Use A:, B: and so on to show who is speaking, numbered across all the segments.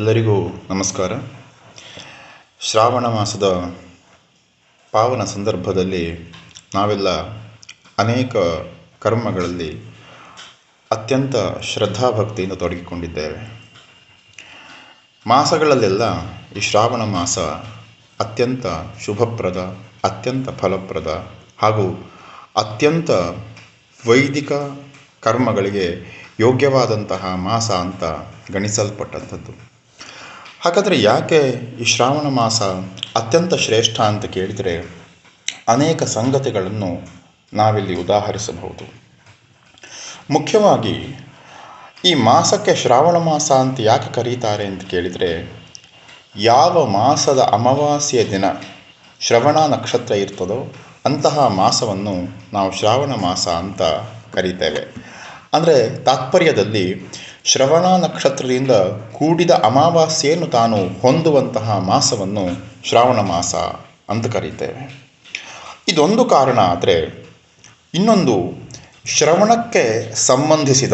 A: ಎಲ್ಲರಿಗೂ ನಮಸ್ಕಾರ. ಶ್ರಾವಣ ಮಾಸದ ಪಾವನ ಸಂದರ್ಭದಲ್ಲಿ ನಾವೆಲ್ಲ ಅನೇಕ ಕರ್ಮಗಳಲ್ಲಿ ಅತ್ಯಂತ ಶ್ರದ್ಧಾಭಕ್ತಿಯಿಂದ ತೊಡಗಿಕೊಂಡಿದ್ದೇವೆ. ಮಾಸಗಳಲ್ಲೆಲ್ಲ ಈ ಶ್ರಾವಣ ಮಾಸ ಅತ್ಯಂತ ಶುಭಪ್ರದ, ಅತ್ಯಂತ ಫಲಪ್ರದ ಹಾಗೂ ಅತ್ಯಂತ ವೈದಿಕ ಕರ್ಮಗಳಿಗೆ ಯೋಗ್ಯವಾದಂತಹ ಮಾಸ ಅಂತ ಗಣಿಸಲ್ಪಟ್ಟಂಥದ್ದು. ಹಾಗಾದರೆ ಯಾಕೆ ಈ ಶ್ರಾವಣ ಮಾಸ ಅತ್ಯಂತ ಶ್ರೇಷ್ಠ ಅಂತ ಕೇಳಿದರೆ ಅನೇಕ ಸಂಗತಿಗಳನ್ನು ನಾವಿಲ್ಲಿ ಉದಾಹರಿಸಬಹುದು. ಮುಖ್ಯವಾಗಿ ಈ ಮಾಸಕ್ಕೆ ಶ್ರಾವಣ ಮಾಸ ಅಂತ ಯಾಕೆ ಕರೀತಾರೆ ಅಂತ ಕೇಳಿದರೆ ಯಾವ ಮಾಸದ ಅಮಾವಾಸ್ಯೆಯ ದಿನ ಶ್ರವಣ ನಕ್ಷತ್ರ ಇರ್ತದೋ ಅಂತಹ ಮಾಸವನ್ನು ನಾವು ಶ್ರಾವಣ ಮಾಸ ಅಂತ ಕರೀತೇವೆ. ಅಂದರೆ ತಾತ್ಪರ್ಯದಲ್ಲಿ ಶ್ರವಣ ನಕ್ಷತ್ರದಿಂದ ಕೂಡಿದ ಅಮಾವಾಸ್ಯೆಯನ್ನು ತಾನು ಹೊಂದುವಂತಹ ಮಾಸವನ್ನು ಶ್ರಾವಣ ಮಾಸ ಅಂತ ಕರೀತೇವೆ. ಇದೊಂದು ಕಾರಣ ಆದರೆ ಇನ್ನೊಂದು ಶ್ರವಣಕ್ಕೆ ಸಂಬಂಧಿಸಿದ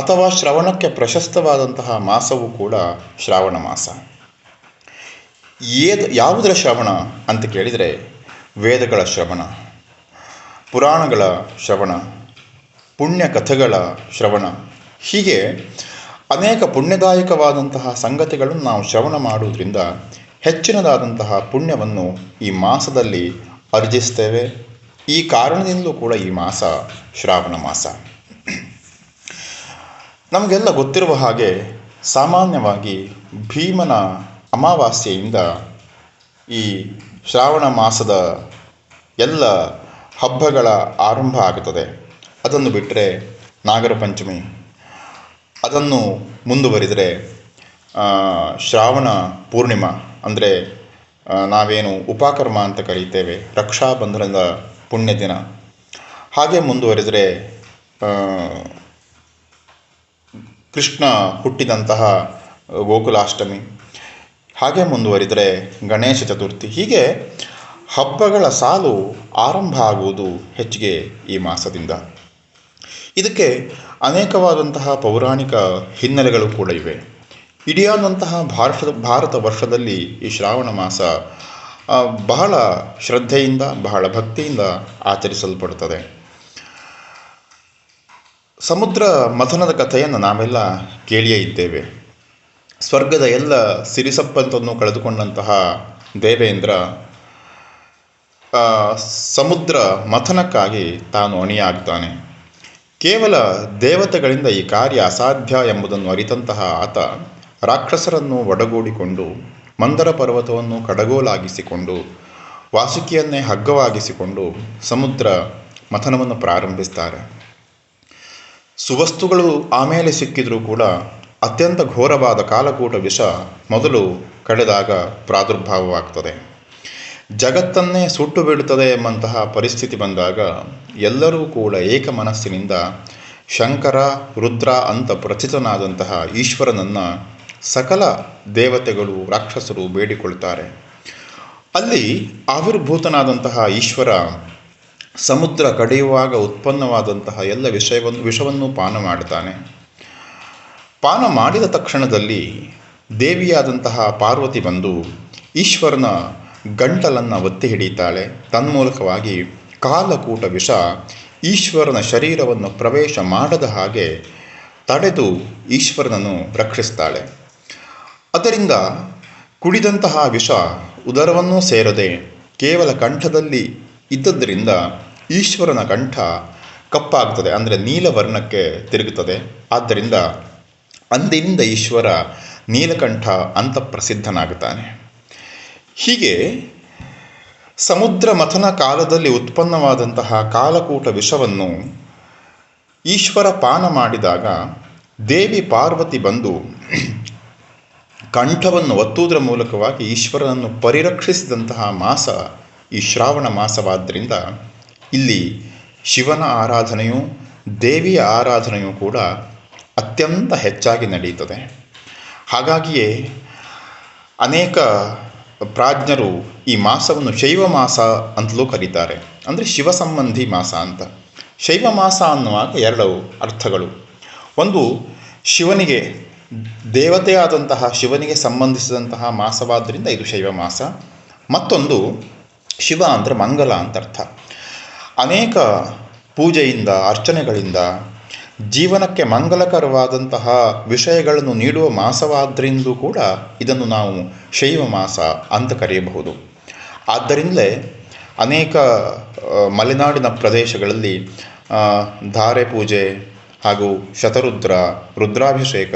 A: ಅಥವಾ ಶ್ರವಣಕ್ಕೆ ಪ್ರಶಸ್ತವಾದಂತಹ ಮಾಸವೂ ಕೂಡ ಶ್ರಾವಣ ಮಾಸ. ಏದ ಯಾವುದರ ಶ್ರವಣ ಅಂತ ಕೇಳಿದರೆ ವೇದಗಳ ಶ್ರವಣ, ಪುರಾಣಗಳ ಶ್ರವಣ ಪುಣ್ಯ ಕಥೆಗಳ ಶ್ರವಣ ಹೀಗೆ ಅನೇಕ ಪುಣ್ಯದಾಯಕವಾದಂತಹ ಸಂಗತಿಗಳನ್ನು ನಾವು ಶ್ರವಣ ಮಾಡುವುದರಿಂದ ಹೆಚ್ಚಿನದಾದಂತಹ ಪುಣ್ಯವನ್ನು ಈ ಮಾಸದಲ್ಲಿ ಅರ್ಜಿಸ್ತೇವೆ. ಈ ಕಾರಣದಿಂದಲೂ ಕೂಡ ಈ ಮಾಸ ಶ್ರಾವಣ ಮಾಸ. ನಮಗೆಲ್ಲ ಗೊತ್ತಿರುವ ಹಾಗೆ ಸಾಮಾನ್ಯವಾಗಿ ಭೀಮನ ಅಮಾವಾಸ್ಯೆಯಿಂದ ಈ ಶ್ರಾವಣ ಮಾಸದ ಎಲ್ಲ ಹಬ್ಬಗಳ ಆರಂಭ ಆಗುತ್ತದೆ. ಅದನ್ನು ಬಿಟ್ಟರೆ ನಾಗರ ಪಂಚಮಿ ಅದನ್ನು ಮುಂದುವರಿದರೆ ಶ್ರಾವಣ ಪೂರ್ಣಿಮಾ ಅಂದರೆ ನಾವೇನು ಉಪಕರ್ಮ ಅಂತ ಕರೀತೇವೆ ರಕ್ಷಾಬಂಧನದ ಪುಣ್ಯ ದಿನ ಹಾಗೆ ಮುಂದುವರಿದರೆ ಕೃಷ್ಣ ಹುಟ್ಟಿದಂತಹ ಗೋಕುಲಾಷ್ಟಮಿ. ಹಾಗೆ ಮುಂದುವರಿದರೆ ಗಣೇಶ ಚತುರ್ಥಿ. ಹೀಗೆ ಹಬ್ಬಗಳ ಸಾಲು ಆರಂಭ ಆಗುವುದು ಹೆಚ್ಚಿಗೆ ಈ ಮಾಸದಿಂದ. ಇದಕ್ಕೆ ಅನೇಕವಾದಂತಹ ಪೌರಾಣಿಕ ಹಿನ್ನೆಲೆಗಳು ಕೂಡ ಇವೆ. ಇಡಿಯಾದಂತಹ ಭಾರತ ಭಾರತ ವರ್ಷದಲ್ಲಿ ಈ ಶ್ರಾವಣ ಮಾಸ ಬಹಳ ಶ್ರದ್ಧೆಯಿಂದ, ಬಹಳ ಭಕ್ತಿಯಿಂದ ಆಚರಿಸಲ್ಪಡುತ್ತದೆ. ಸಮುದ್ರ ಮಥನದ ಕಥೆಯನ್ನು ನಾವೆಲ್ಲ ಕೇಳಿಯೇ ಇದ್ದೇವೆ. ಸ್ವರ್ಗದ ಎಲ್ಲ ಸಿರಿಸಪ್ಪಂತನ್ನು ಕಳೆದುಕೊಂಡಂತಹ ದೇವೇಂದ್ರ ಸಮುದ್ರ ಮಥನಕ್ಕಾಗಿ ತಾನು ಅಣಿಯಾಗ್ತಾನೆ. ಕೇವಲ ದೇವತೆಗಳಿಂದ ಈ ಕಾರ್ಯ ಅಸಾಧ್ಯ ಎಂಬುದನ್ನು ಅರಿತಂತಹ ಆತ ರಾಕ್ಷಸರನ್ನು ಒಡಗೂಡಿಕೊಂಡು ಮಂದರ ಪರ್ವತವನ್ನು ಕಡಗೋಲಾಗಿಸಿಕೊಂಡು ವಾಸುಕಿಯನ್ನೇ ಹಗ್ಗವಾಗಿಸಿಕೊಂಡು ಸಮುದ್ರ ಮಥನವನ್ನು ಪ್ರಾರಂಭಿಸ್ತಾರೆ. ಸುವಸ್ತುಗಳು ಆಮೇಲೆ ಸಿಕ್ಕಿದರೂ ಕೂಡ ಅತ್ಯಂತ ಘೋರವಾದ ಕಾಲಕೂಟ ವಿಷ ಮೊದಲು ಕಳೆದಾಗ ಪ್ರಾದುರ್ಭಾವವಾಗ್ತದೆ. ಜಗತ್ತನ್ನೇ ಸುಟ್ಟು ಬಿಡುತ್ತದೆ ಎಂಬಂತಹ ಪರಿಸ್ಥಿತಿ ಬಂದಾಗ ಎಲ್ಲರೂ ಕೂಡ ಏಕ ಮನಸ್ಸಿನಿಂದ ಶಂಕರ, ರುದ್ರ ಅಂತ ಪ್ರಚಿತನಾದಂತಹ ಈಶ್ವರನನ್ನು ಸಕಲ ದೇವತೆಗಳು, ರಾಕ್ಷಸರು ಬೇಡಿಕೊಳ್ತಾರೆ. ಅಲ್ಲಿ ಆವಿರ್ಭೂತನಾದಂತಹ ಈಶ್ವರ ಸಮುದ್ರ ಕಡಿಯುವಾಗ ಉತ್ಪನ್ನವಾದಂತಹ ಎಲ್ಲ ವಿಷಯವನ್ನು, ವಿಷವನ್ನು ಪಾನ ಮಾಡ್ತಾನೆ. ಪಾನ ಮಾಡಿದ ತಕ್ಷಣದಲ್ಲಿ ದೇವಿಯಾದಂತಹ ಪಾರ್ವತಿ ಬಂದು ಈಶ್ವರನ ಗಂಟಲನ್ನು ಒತ್ತಿ ಹಿಡಿತಾಳೆ ತನ್ಮೂಲಕವಾಗಿ ಕಾಲಕೂಟ ವಿಷ ಈಶ್ವರನ ಶರೀರವನ್ನು ಪ್ರವೇಶ ಮಾಡದ ಹಾಗೆ ತಡೆದು ಈಶ್ವರನನ್ನು ರಕ್ಷಿಸ್ತಾಳೆ. ಅದರಿಂದ ಕುಡಿದಂತಹ ವಿಷ ಉದರವನ್ನೂ ಸೇರದೆ ಕೇವಲ ಕಂಠದಲ್ಲಿ ಇದ್ದದ್ದರಿಂದ ಈಶ್ವರನ ಕಂಠ ಕಪ್ಪಾಗ್ತದೆ, ಅಂದರೆ ನೀಲವರ್ಣಕ್ಕೆ ತಿರುಗುತ್ತದೆ. ಆದ್ದರಿಂದ ಅಂದಿನಿಂದ ಈಶ್ವರ ನೀಲಕಂಠ ಅಂತ ಪ್ರಸಿದ್ಧನಾಗುತ್ತಾನೆ ಹೀಗೆ ಸಮುದ್ರ ಮಥನ ಕಾಲದಲ್ಲಿ ಉತ್ಪನ್ನವಾದಂತಹ ಕಾಲಕೂಟ ವಿಷವನ್ನು ಈಶ್ವರ ಪಾನ ಮಾಡಿದಾಗ ದೇವಿ ಪಾರ್ವತಿ ಬಂದು ಕಂಠವನ್ನು ಒತ್ತುವುದರ ಮೂಲಕವಾಗಿ ಈಶ್ವರನನ್ನು ಪರಿರಕ್ಷಿಸಿದಂತಹ ಮಾಸ ಈ ಶ್ರಾವಣ ಮಾಸವಾದ್ದರಿಂದ ಇಲ್ಲಿ ಶಿವನ ಆರಾಧನೆಯು ದೇವಿಯ ಆರಾಧನೆಯೂ ಕೂಡ ಅತ್ಯಂತ ಹೆಚ್ಚಾಗಿ ನಡೆಯುತ್ತದೆ. ಹಾಗಾಗಿಯೇ ಅನೇಕ ಪ್ರಾಜ್ಞರು ಈ ಮಾಸವನ್ನು ಶೈವ ಮಾಸ ಅಂತಲೂ ಕರೀತಾರೆ. ಅಂದರೆ ಶಿವ ಸಂಬಂಧಿ ಮಾಸ ಅಂತ. ಶೈವ ಮಾಸ ಅನ್ನುವಾಗ ಎರಡು ಅರ್ಥಗಳು. ಒಂದು, ಶಿವನಿಗೆ ದೇವತೆಯಾದಂತಹ, ಶಿವನಿಗೆ ಸಂಬಂಧಿಸಿದಂತಹ ಮಾಸವಾದ್ದರಿಂದ ಇದು ಶೈವ ಮಾಸ. ಮತ್ತೊಂದು, ಶಿವ ಅಂದರೆ ಮಂಗಲ ಅಂತ ಅರ್ಥ ಅನೇಕ ಪೂಜೆಯಿಂದ, ಅರ್ಚನೆಗಳಿಂದ ಜೀವನಕ್ಕೆ ಮಂಗಲಕರವಾದಂತಹ ವಿಷಯಗಳನ್ನು ನೀಡುವ ಮಾಸವಾದ್ರಿಂದ ಕೂಡ ಇದನ್ನು ನಾವು ಶೈವ ಮಾಸ ಅಂತ ಕರೆಯಬಹುದು. ಆದ್ದರಿಂದಲೇ ಅನೇಕ ಮಲೆನಾಡಿನ ಪ್ರದೇಶಗಳಲ್ಲಿ ಧಾರೆ ಪೂಜೆ ಹಾಗೂ ಶತರುದ್ರ, ರುದ್ರಾಭಿಷೇಕ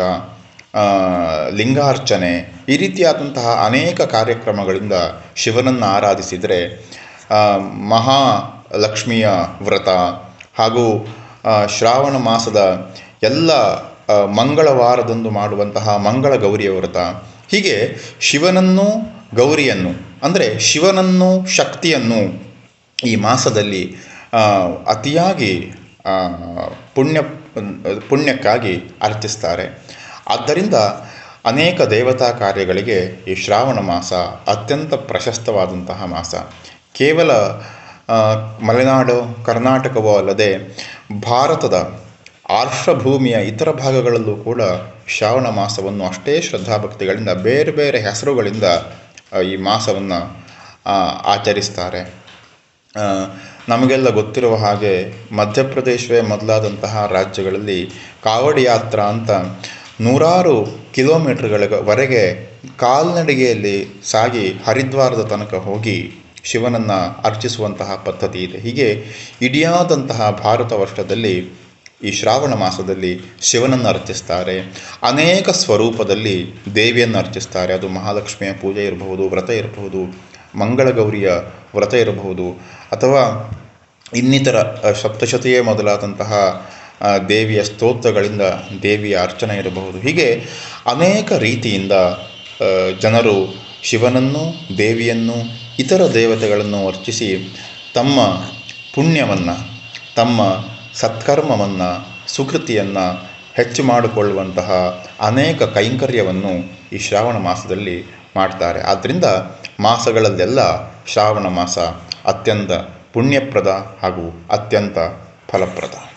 A: ಲಿಂಗಾರ್ಚನೆ ಈ ರೀತಿಯಾದಂತಹ ಅನೇಕ ಕಾರ್ಯಕ್ರಮಗಳಿಂದ ಶಿವನನ್ನು ಆರಾಧಿಸಿದರೆ ಮಹಾಲಕ್ಷ್ಮಿಯ ವ್ರತ ಹಾಗೂ ಶ್ರಾವಣ ಮಾಸದ ಎಲ್ಲ ಮಂಗಳವಾರದಂದು ಮಾಡುವಂತಹ ಮಂಗಳ ಗೌರಿಯ ವ್ರತ. ಹೀಗೆ ಶಿವನನ್ನು ಗೌರಿಯನ್ನು, ಅಂದರೆ ಶಿವನನ್ನು ಶಕ್ತಿಯನ್ನು ಈ ಮಾಸದಲ್ಲಿ ಅತಿಯಾಗಿ ಪುಣ್ಯ, ಪುಣ್ಯಕ್ಕಾಗಿ ಅರ್ಚಿಸ್ತಾರೆ. ಆದ್ದರಿಂದ ಅನೇಕ ದೇವತಾ ಕಾರ್ಯಗಳಿಗೆ ಈ ಶ್ರಾವಣ ಮಾಸ ಅತ್ಯಂತ ಪ್ರಶಸ್ತವಾದಂತಹ ಮಾಸ. ಕೇವಲ ಮಲೆನಾಡು, ಕರ್ನಾಟಕವೋ ಅಲ್ಲದೆ ಭಾರತದ ಆರ್ಷಭೂಮಿಯ ಇತರ ಭಾಗಗಳಲ್ಲೂ ಕೂಡ ಶ್ರಾವಣ ಮಾಸವನ್ನು ಅಷ್ಟೇ ಶ್ರದ್ಧಾಭಕ್ತಿಗಳಿಂದ, ಬೇರೆ ಬೇರೆ ಹೆಸರುಗಳಿಂದ ಈ ಮಾಸವನ್ನು ಆಚರಿಸ್ತಾರೆ. ನಮಗೆಲ್ಲ ಗೊತ್ತಿರುವ ಹಾಗೆ ಮಧ್ಯಪ್ರದೇಶವೇ ಮೊದಲಾದಂತಹ ರಾಜ್ಯಗಳಲ್ಲಿ ಕಾವಡಿ ಯಾತ್ರಾ ಅಂತ ನೂರಾರು ಕಿಲೋಮೀಟರ್ಗಳವರೆಗೆ ಕಾಲ್ನಡಿಗೆಯಲ್ಲಿ ಸಾಗಿ ಹರಿದ್ವಾರದ ತನಕ ಹೋಗಿ ಶಿವನನ್ನು ಅರ್ಚಿಸುವಂತಹ ಪದ್ಧತಿ ಇದೆ. ಹೀಗೆ ಇಡಿಯಾದಂತಹ ಭಾರತ ವರ್ಷದಲ್ಲಿ ಈ ಶ್ರಾವಣ ಮಾಸದಲ್ಲಿ ಶಿವನನ್ನು ಅರ್ಚಿಸ್ತಾರೆ. ಅನೇಕ ಸ್ವರೂಪದಲ್ಲಿ ದೇವಿಯನ್ನು ಅರ್ಚಿಸ್ತಾರೆ. ಅದು ಮಹಾಲಕ್ಷ್ಮಿಯ ಪೂಜೆ ಇರಬಹುದು, ವ್ರತ ಇರಬಹುದು, ಮಂಗಳಗೌರಿಯ ವ್ರತ ಇರಬಹುದು, ಅಥವಾ ಇನ್ನಿತರ ಸಪ್ತಶತಿಯೇ ಮೊದಲಾದಂತಹ ದೇವಿಯ ಸ್ತೋತ್ರಗಳಿಂದ ದೇವಿಯ ಅರ್ಚನೆ ಇರಬಹುದು. ಹೀಗೆ ಅನೇಕ ರೀತಿಯಿಂದ ಜನರು ಶಿವನನ್ನು, ದೇವಿಯನ್ನು ಇತರ ದೇವತೆಗಳನ್ನು ಅರ್ಚಿಸಿ ತಮ್ಮ ಪುಣ್ಯವನ್ನು, ತಮ್ಮ ಸತ್ಕರ್ಮವನ್ನು, ಸುಕೃತಿಯನ್ನು ಹೆಚ್ಚು ಮಾಡಿಕೊಳ್ಳುವಂತಹ ಅನೇಕ ಕೈಂಕರ್ಯವನ್ನು ಈ ಶ್ರಾವಣ ಮಾಸದಲ್ಲಿ ಮಾಡ್ತಾರೆ. ಆದ್ದರಿಂದ ಮಾಸಗಳಲ್ಲೆಲ್ಲ ಶ್ರಾವಣ ಮಾಸ ಅತ್ಯಂತ ಪುಣ್ಯಪ್ರದ ಹಾಗೂ ಅತ್ಯಂತ ಫಲಪ್ರದ.